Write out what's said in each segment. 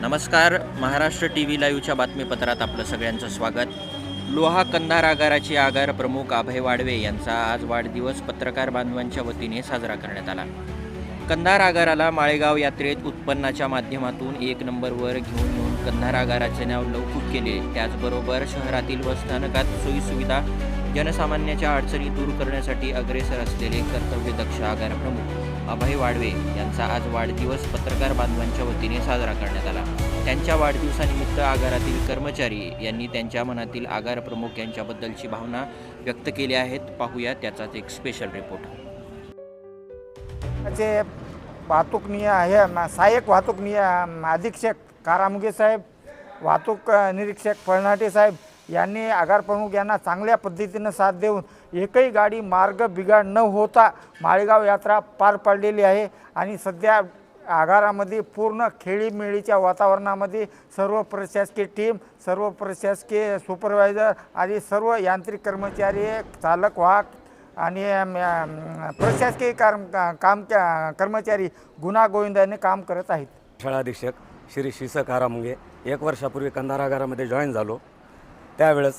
नमस्कार Maharashtra T V लाईव्हच्या बातमीपत्रात आपलं सगळ्यांचं स्वागत. लोहा कंधार आगाराचे आगार प्रमुख अभय वाडवे यांचा आज वाढदिवस पत्रकार बांधवांच्या वतीने साजरा करण्यात आला. कंधार आगाराला माळेगाव यात्रेत उत्पन्नाच्या माध्यमातून एक नंबरवर घेऊन येऊन कंधार आगाराचे नाव लौकिक केले. त्याचबरोबर शहरातील व स्थानकात सोयीसुविधा जनसामान्याच्या अडचणी दूर करण्यासाठी अग्रेसर असलेले कर्तव्यदक्ष आगार प्रमुख अभय वाडवे यांचा आज वाढदिवस पत्रकार बांधवांच्या वतीने साजरा करण्यात आला. त्यांच्या वाढदिवसानिमित्त आगारातील कर्मचारी यांनी त्यांच्या मनातील आगार प्रमुख यांच्याबद्दलची भावना व्यक्त केली आहेत. पाहूया त्याचाच एक स्पेशल रिपोर्ट जे वाहतूक निय हे सहाय्यक वाहतूक निय अधीक्षक कारामुगे साहेब वाहतूक निरीक्षक फळनाटे साहेब यांनी आगार प्रमुख यांना चांगल्या पद्धतीनं साथ देऊन एकही गाडी मार्ग बिघाड न होता माळेगाव यात्रा पार पाडलेली आहे. आणि सध्या आगारामध्ये पूर्ण खेळीमेळीच्या वातावरणामध्ये सर्व प्रशासकीय टीम सर्व प्रशासकीय सुपरवायझर आणि सर्व यांत्रिक कर्मचारी चालक वाहक आणि प्रशासकीय काम काम कर्मचारी गुन्हा गोविंदाने काम करत आहेत. शाळा अधीक्षक श्री शिसक आरामुंगे एक वर्षापूर्वी कंधार आगारामध्ये जॉईन झालो. त्यावेळेस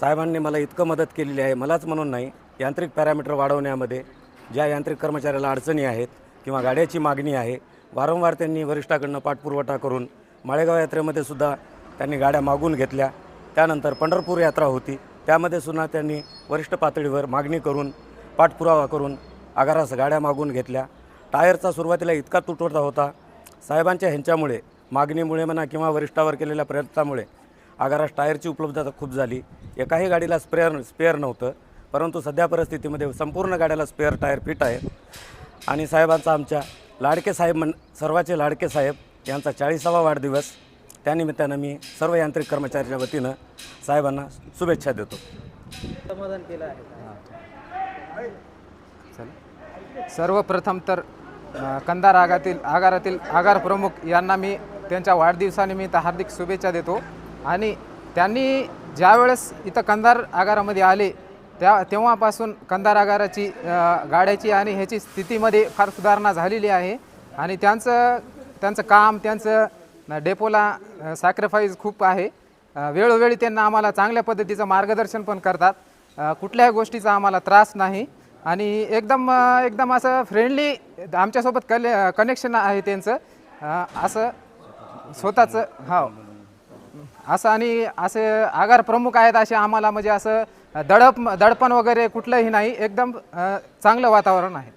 साहेबांनी मला इतकं मदत केलेली आहे मलाच म्हणून नाही यांत्रिक पॅरामीटर वाढवण्यामध्ये ज्या यांत्रिक कर्मचाऱ्याला अडचणी आहेत किंवा गाड्याची मागणी आहे वारंवार त्यांनी वरिष्ठाकडनं पाठपुरवठा करून माळेगाव यात्रेमध्ये सुद्धा त्यांनी गाड्या मागून घेतल्या. त्यानंतर पंढरपूर यात्रा होती. त्यामध्ये सुद्धा त्यांनी वरिष्ठ पातळीवर मागणी करून पाठपुरावा करून आगारास गाड्या मागून घेतल्या. टायरचा सुरुवातीला इतका तुटवडा होता. साहेबांच्या ह्यांच्यामुळे मागणीमुळे म्हणा किंवा वरिष्ठावर केलेल्या प्रयत्नामुळे आगारास टायरची उपलब्धता खूप झाली. एकाही गाडीला स्पेअर स्पेअर नव्हतं. परंतु सध्या परिस्थितीमध्ये संपूर्ण गाड्याला स्पेअर टायर फिट आहे. आणि साहेबांचा आमच्या लाडके साहेब म्हण सर्वाचे लाडके साहेब यांचा चाळीसावा वाढदिवस त्यानिमित्तानं मी सर्व यांत्रिक कर्मचाऱ्याच्या वतीनं साहेबांना शुभेच्छा देतो. सर्वप्रथम तर अ, कंधार आगातील आगारातील आगार प्रमुख यांना मी त्यांच्या वाढदिवसानिमित्त हार्दिक शुभेच्छा देतो. आणि त्यांनी ज्यावेळेस इथं कंधार आगारामध्ये आले त्या तेव्हापासून कंधार आगाराची गाड्याची आणि ह्याची स्थितीमध्ये फार सुधारणा झालेली आहे. आणि त्यांचं त्यांचं काम त्यांचं डेपोला सॅक्रिफाईस खूप आहे. वेळोवेळी त्यांना आम्हाला चांगल्या पद्धतीचं मार्गदर्शन पण करतात. कुठल्याही गोष्टीचा आम्हाला त्रास नाही. आणि एकदम एकदम असं फ्रेंडली आमच्यासोबत कले कनेक्शन आहे त्यांचं. असं स्वतःचं हो. असं आणि असे आगार प्रमुख आहेत असे आम्हाला म्हणजे असं दडप दडपण वगैरे कुठलंही नाही. एकदम चांगलं वातावरण आहे.